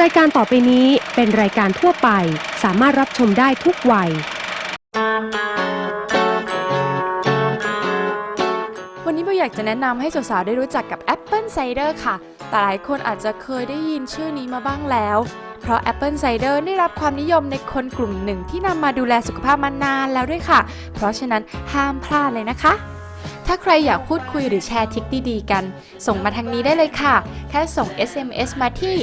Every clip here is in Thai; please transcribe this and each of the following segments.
รายการต่อไปนี้เป็นรายการทั่วไป สามารถรับชมได้ทุกวัย วันนี้โบอยากจะแนะนำให้สาวๆได้รู้จักกับ Apple Cider ค่ะ แต่หลายคนอาจจะเคยได้ยินชื่อนี้มาบ้างแล้ว เพราะ Apple Cider ได้รับความนิยมในคนกลุ่มหนึ่งที่นำมาดูแลสุขภาพมานานแล้วด้วยค่ะ เพราะฉะนั้นห้ามพลาดเลยนะคะ ถ้าใครอยากพูดคุยหรือแชร์ทิคดีๆกัน ส่งมาทางนี้ได้เลยค่ะ แค่ส่ง SMS มาที่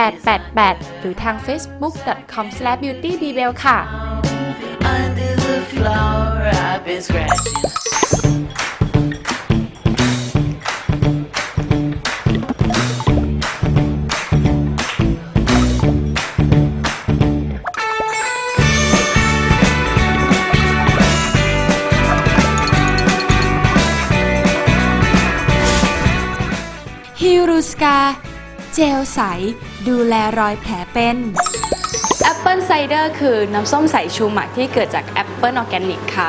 4747888 หรือทาง facebook.com/beautybebel ค่ะ Under the floor, I've been scratching. I r u s c a เจลใส ดูแลรอยแผลเป็น Apple Cider คือน้ำส้มสายชูหมักที่เกิดจากแอปเปิลออร์แกนิกค่ะ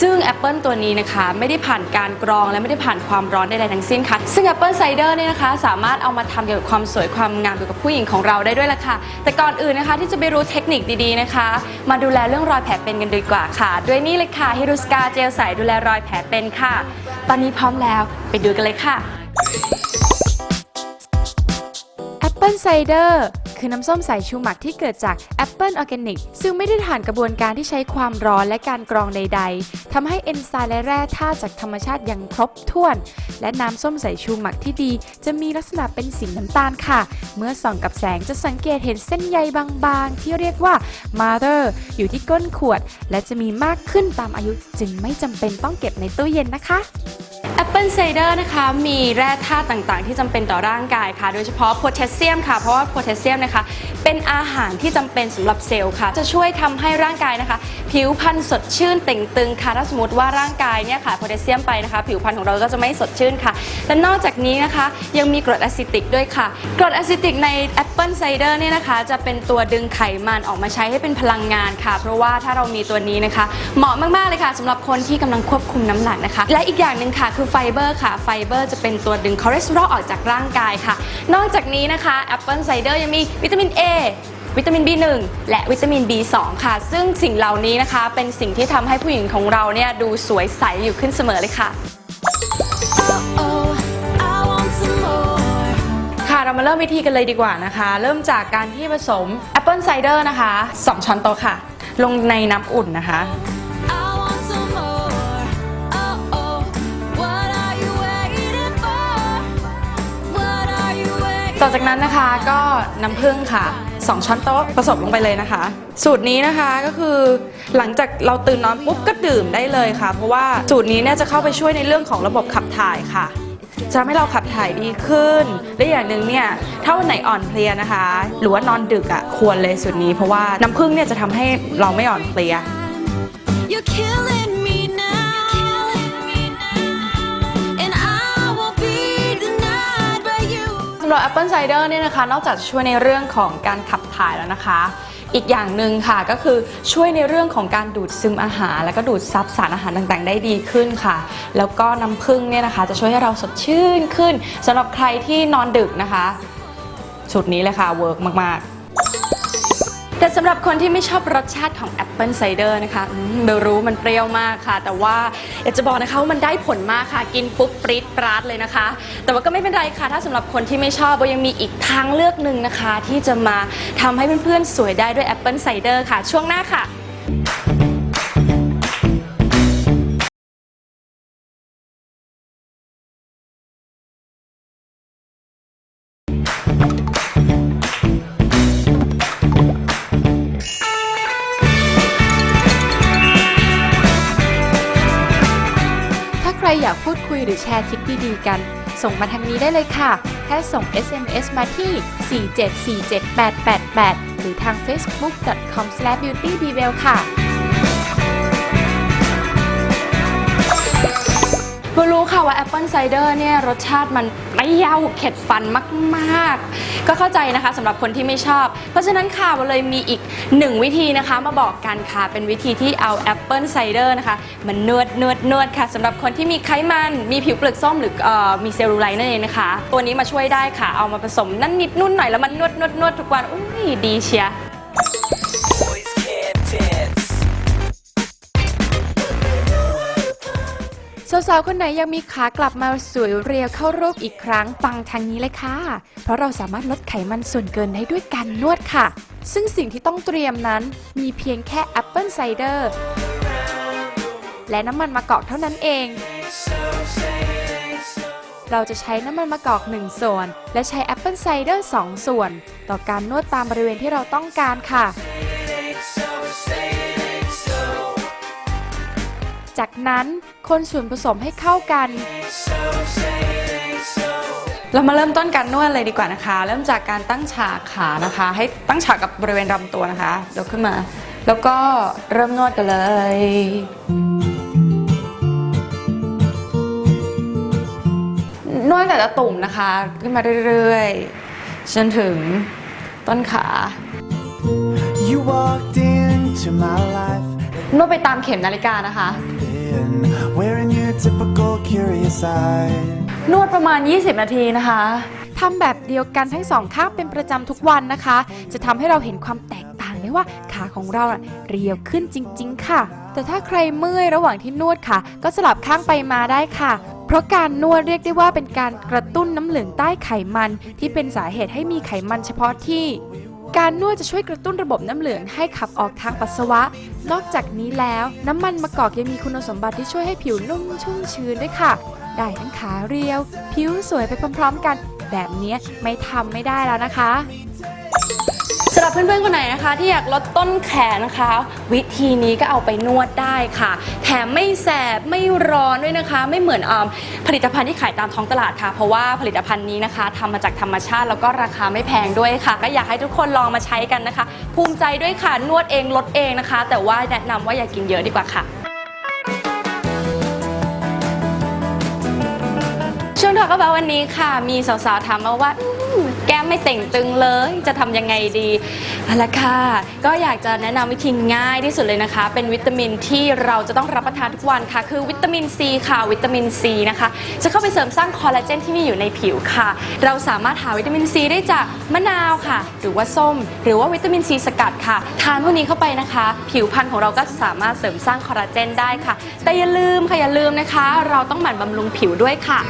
ซึ่งแอปเปิลตัวนี้นะคะไม่ได้ผ่านการกรองและไม่ได้ผ่านความร้อนใดๆทั้งสิ้นค่ะ ซึ่ง Apple Cider เนี่ยนะคะสามารถเอามาทำเกี่ยวกับความสวยความงามเกี่ยวกับผู้หญิงของเราได้ด้วยละค่ะ แต่ก่อนอื่นนะคะที่จะไปรู้เทคนิคดีๆนะคะ มาดูแลเรื่องรอยแผลเป็นกันดีกว่าค่ะ ด้วยนี่เลยค่ะฮิรุสกาเจลใสดูแลรอยแผลเป็นค่ะ ตอนนี้พร้อมแล้วไปดูกันเลยค่ะ Apple Cider คือน้ำส้มสายชูหมักที่เกิดจาก Apple Organic ซึ่งไม่ได้ผ่านกระบวนการที่ใช้ความร้อนและการกรองใด ๆทำให้เอนไซม์และแร่ธาตุจากธรรมชาติอย่างครบถ้วน และน้ำส้มสายชูหมักที่ดี จะมีลักษณะเป็นสีน้ำตาลค่ะ เมื่อส่องกับแสงจะสังเกตเห็นเส้นใยบางๆ ที่เรียกว่า Mother อยู่ที่ก้นขวด และจะมีมากขึ้นตามอายุจึงไม่จำเป็นต้องเก็บในตู้เย็นนะคะ แอปเปิลไซเดอร์นะคะมีแร่ธาตุต่างๆ ที่จำเป็นต่อร่างกายค่ะ โดยเฉพาะโพแทสเซียมค่ะ เพราะว่าโพแทสเซียมนะคะ เป็นอาหารที่จำเป็นสำหรับเซลล์ค่ะ จะช่วยทำให้ร่างกายนะคะ ผิวพรรณสดชื่นเต่งตึงค่ะถ้าสมมติว่าร่างกายเนี่ยค่ะโพแทสเซียมไปนะคะ ผิวพรรณของเราก็จะไม่สดชื่นค่ะและนอกจากนี้นะคะยังมีกรดอะซิติกด้วยค่ะ กรดอะซิติกใน Apple Cider เนี่ยนะคะ จะเป็นตัวดึงไขมันออกมาใช้ให้เป็นพลังงานค่ะ เพราะว่าถ้าเรามีตัวนี้นะคะ เหมาะมากๆเลยค่ะสำหรับคนที่กำลังควบคุมน้ำหนักนะคะ และอีกอย่างหนึ่งค่ะคือไฟเบอร์ค่ะไฟเบอร์จะเป็นตัวดึงคอเลสเตอรอลออกจากร่างกายค่ะ นอกจากนี้นะคะ Apple Cider ยังมีวิตามิน A วิตามิน B1 และวิตามิน B2 ค่ะ ซึ่งสิ่งเหล่านี้นะคะเป็นสิ่งที่ทำให้ผู้หญิงของเราเนี่ยดูสวยใสอยู่ขึ้นเสมอเลยค่ะ ค่ะเรามาเริ่มวิธีกันเลยดีกว่านะคะ เริ่มจากการที่ผสมแอปเปิลไซเดอร์นะคะ 2 ช้อนโต๊ะค่ะ ลงในน้ำอุ่นนะคะ ต่อจากนั้นนะคะก็น้ำผึ้งค่ะ 2 ช้อนโต๊ะผสมลงไปเลยนะคะ สูตรนี้นะคะก็คือหลังจากเราตื่นนอนปุ๊บก็ดื่มได้เลยค่ะ เพราะว่าสูตรนี้เนี่ยจะเข้าไปช่วยในเรื่องของระบบขับถ่ายค่ะจะทำให้เราขับถ่ายดีขึ้น และอย่างหนึ่งเนี่ยถ้าวันไหนอ่อนเพลียนะคะ หรือว่านอนดึกอะควรเลยสูตรนี้เพราะว่าน้ำผึ้งเนี่ยจะทำให้เราไม่อ่อนเพลีย You're killing หรับ Apple Cider เนี่ยนะคะ นอกจากช่วยในเรื่องของการขับถ่ายแล้วนะคะ อีกอย่างหนึ่งค่ะก็คือช่วยในเรื่องของการดูดซึมอาหาร แล้วก็ดูดซับสารอาหารต่างๆ ได้ดีขึ้นค่ะ แล้วก็น้ำผึ้งเนี่ยนะคะ จะช่วยให้เราสดชื่นขึ้นสำหรับใครที่นอนดึกนะคะชุดนี้เลยค่ะเวิร์กมากๆ แต่สำหรับคนที่ไม่ชอบรสชาติของแอปเปิลไซเดอร์นะคะอืมเบลรู้มันเปรี้ยวมากค่ะ แต่ว่าอยากจะบอกนะคะว่ามันได้ผลมากค่ะ กินปุ๊บปรี๊ดปราดเลยนะคะ แต่ว่าก็ไม่เป็นไรค่ะ ถ้าสำหรับคนที่ไม่ชอบเบยังมีอีกทางเลือกหนึ่งนะคะ ที่จะมาทำให้เพื่อนๆสวยได้ด้วยแอปเปิลไซเดอร์ค่ะ ช่วงหน้าค่ะ อยากพูดคุยหรือแชร์ทิปดีๆกัน ส่งมาทางนี้ได้เลยค่ะ แค่ส่ง SMS มาที่ 4747888 หรือทาง facebook.com/beautybewell ค่ะ โบรู้ค่ะว่าแอปเปิลไซเดอร์เนี่ยรสชาติมันเปรี้ยวเข็ดฟันมาก ๆ ก็เข้าใจนะคะสำหรับคนที่ไม่ชอบ เพราะฉะนั้นค่ะโบเลยมีอีกหนึ่งวิธีนะคะมาบอกกันค่ะเป็นวิธีที่เอาแอปเปิลไซเดอร์นะคะมันนวดนวดนวดค่ะสำหรับคนที่มีไขมันมีผิวเปลือกส้มหรือออมีเซลลูไลท์นั่นเองนะคะ ตัวนี้มาช่วยได้ค่ะเอามาผสมนั่นนิดนุ่นหน่อยแล้วมันนวดนวดนวดทุกวันอุ้ยดีเชีย สาวๆ คนไหนยังมีขากลับมาสวยเรียวเข้ารูปอีกครั้งฟังทางนี้เลยค่ะ เพราะเราสามารถลดไขมันส่วนเกินได้ด้วยการนวดค่ะ ซึ่งสิ่งที่ต้องเตรียมนั้น มีเพียงแค่แอปเปิลไซเดอร์และน้ำมันมะกอกเท่านั้นเอง เราจะใช้น้ำมันมะกอก 1 ส่วน และใช้แอปเปิลไซเดอร์ 2 ส่วน ต่อการนวดตามบริเวณที่เราต้องการค่ะ จากนั้นคนส่วนผสมให้เข้ากัน เรามาเริ่มต้นการนวดเลยดีกว่านะคะ เริ่มจากการตั้งฉากขานะคะ ให้ตั้งฉากกับบริเวณลำตัวนะคะยกขึ้นมา แล้วก็เริ่มนวดกันเลยนวดแต่ละตุ่มนะคะ ขึ้นมาเรื่อยๆจนถึงต้นขา You walked into my life นวดไปตามเข็มนาฬิกานะคะ and wearing your typical curious eye. นวดประมาณ 20 นาทีนะคะ ทำแบบเดียวกันทั้งสองข้างเป็นประจำทุกวันนะคะ จะทำให้เราเห็นความแตกต่างได้ว่าขาของเราน่ะเรียวขึ้นจริง ๆ ค่ะ แต่ถ้าใครเมื่อยระหว่างที่นวดค่ะ ก็สลับข้างไปมาได้ค่ะ เพราะการนวดเรียกได้ว่าเป็นการกระตุ้นน้ำเหลืองใต้ไขมันที่เป็นสาเหตุให้มีไขมันเฉพาะที่ การนวดจะช่วยกระตุ้นระบบน้ำเหลืองให้ขับออกทางปัสสาวะ นอกจากนี้แล้วน้ำมันมะกอกยังมีคุณสมบัติที่ช่วยให้ผิวนุ่มชุ่มชื้นด้วยค่ะ ได้ทั้งขาเรียว ผิวสวยไปพร้อมๆกัน แบบนี้ไม่ทำไม่ได้แล้วนะคะ หรับเพื่อนๆคนไหนนะคะ ที่อยากลดต้นแขนนะคะ วิธีนี้ก็เอาไปนวดได้ค่ะ แถมไม่แสบไม่ร้อนด้วยนะคะ ไม่เหมือนอมผลิตภัณฑ์ที่ขายตามท้องตลาดค่ะ เพราะว่าผลิตภัณฑ์นี้นะคะทำมาจากธรรมชาติแล้วก็ราคาไม่แพงด้วยค่ะ ก็อยากให้ทุกคนลองมาใช้กันนะคะ ภูมิใจด้วยค่ะนวดเองลดเองนะคะ แต่ว่าแนะนำว่าอย่ากินเยอะดีกว่าค่ะช่วงทอล์กบาวันนี้ค่ะ มีสาวๆถามมาว่า แก้มไม่เต่งตึงเลยจะทำยังไงดีเอาละค่ะ ก็อยากจะแนะนำวิธีง่ายที่สุดเลยนะคะ เป็นวิตามินที่เราจะต้องรับประทานทุกวันค่ะ คือวิตามินซีค่ะ วิตามินซีนะคะ จะเข้าไปเสริมสร้างคอลลาเจนที่มีอยู่ในผิวค่ะ เราสามารถหาวิตามินซีได้จากมะนาวค่ะ หรือว่าส้ม หรือว่าวิตามินซีสกัดค่ะ ทานพวกนี้เข้าไปนะคะ ผิวพรรณของเราก็จะสามารถเสริมสร้างคอลลาเจนได้ค่ะ แต่อย่าลืมค่ะอย่าลืมนะคะ เราต้องหมั่นบำรุงผิวด้วยค่ะ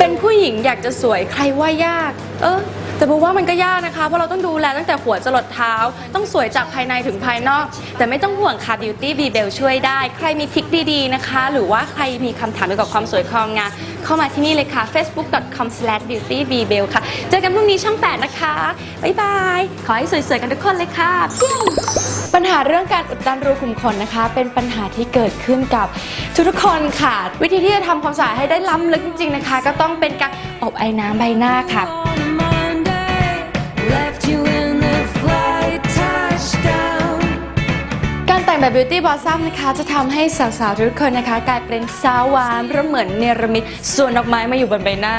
เป็นผู้หญิงอยากจะสวยใครว่ายาก เออ แต่บอกว่ามันก็ยากนะคะ เพราะเราต้องดูแลตั้งแต่หัวจรดเท้า ต้องสวยจากภายในถึงภายนอก แต่ไม่ต้องห่วงค่ะ Beauty b b e l ช่วยได้ ใครมีทริคดีๆนะคะ หรือว่าใครมีคำถามเกี่ยวกับความสวยความงาม เข้ามาที่นี่เลยค่ะ facebook.com/beautybell ค่ะ เจอกันพรุ่งนี้ช่อง 8 นะคะ บ๊ายบาย ขอให้สวยๆกันทุกคนเลยค่ะเพียง ปัญหาเรื่องการอุดตันรูขุมขนนะคะ เป็นปัญหาที่เกิดขึ้นกับทุกๆคนค่ะ วิธีที่จะทำความสะอาดให้ได้ล้ำลึกจริงๆนะคะ ก็ต้องเป็นการอบไอ้น้ำใบหน้าค่ะ การแต่งแบบ Beauty Blossom นะคะ จะทำให้สาวๆ ทุกคนนะคะ กลายเป็นสาวหวานเพราะเหมือนเนรมิตส่วนดอกไม้มาอยู่บนใบหน้า